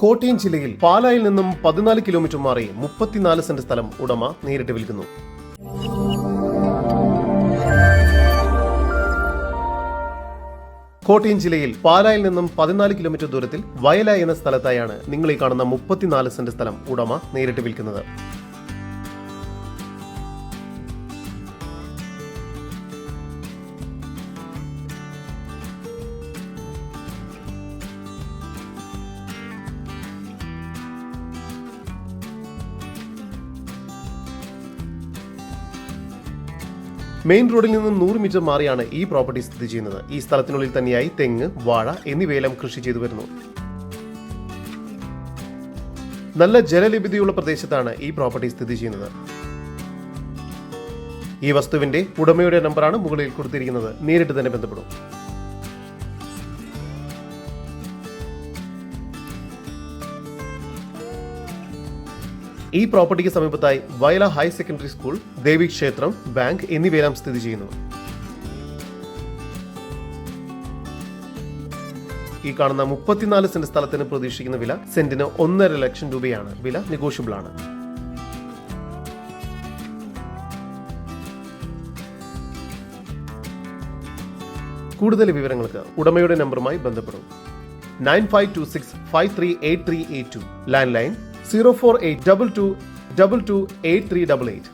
കോട്ടയം ജില്ലയിൽ പാലായിൽ നിന്നും പതിനാല് കിലോമീറ്റർ മാറി മുപ്പത്തിനാല് സെന്റ് സ്ഥലം ഉടമ നേരിട്ട് വിൽക്കുന്നു. കോട്ടയം ജില്ലയിൽ പാലായിൽ നിന്നും പതിനാല് കിലോമീറ്റർ ദൂരത്തിൽ വയല എന്ന സ്ഥലത്തായാണ് നിങ്ങൾ ഈ കാണുന്ന മുപ്പത്തിനാല് സെന്റ് സ്ഥലം ഉടമ നേരിട്ട് വിൽക്കുന്നത്. മെയിൻ റോഡിൽ നിന്നും നൂറ് മീറ്റർ മാറിയാണ് ഈ പ്രോപ്പർട്ടി സ്ഥിതി ചെയ്യുന്നത്. ഈ സ്ഥലത്തിനുള്ളിൽ തന്നെയായി തെങ്ങ് വാഴ എന്നിവയെല്ലാം കൃഷി ചെയ്തു വരുന്നു. നല്ല ജലലഭ്യതയുള്ള പ്രദേശത്താണ് ഈ പ്രോപ്പർട്ടി സ്ഥിതി ചെയ്യുന്നത്. ഈ വസ്തുവിന്റെ ഉടമയുടെ നമ്പറാണ് മുകളിൽ കൊടുത്തിരിക്കുന്നത്. നേരിട്ട് തന്നെ ബന്ധപ്പെടും. ഈ പ്രോപ്പർട്ടിക്ക് സമീപത്തായി Vayala higher secondary school Devi ക്ഷേത്രം ബാങ്ക് എന്നിവയെല്ലാം സ്ഥിതി ചെയ്യുന്നു. ഈ കാണുന്ന മുപ്പത്തിനാല് സെന്റ് സ്ഥലത്തിന് പ്രതീക്ഷിക്കുന്ന വില സെന്റിന് ഒന്നര ലക്ഷം രൂപയാണ്. വില നെഗോഷ്യബിൾ ആണ്. കൂടുതൽ വിവരങ്ങൾക്ക് ഉടമയുടെ നമ്പറുമായി ബന്ധപ്പെടും. Nine five two six five three eight three eight two. Land line zero four eight double two double two eight three double eight.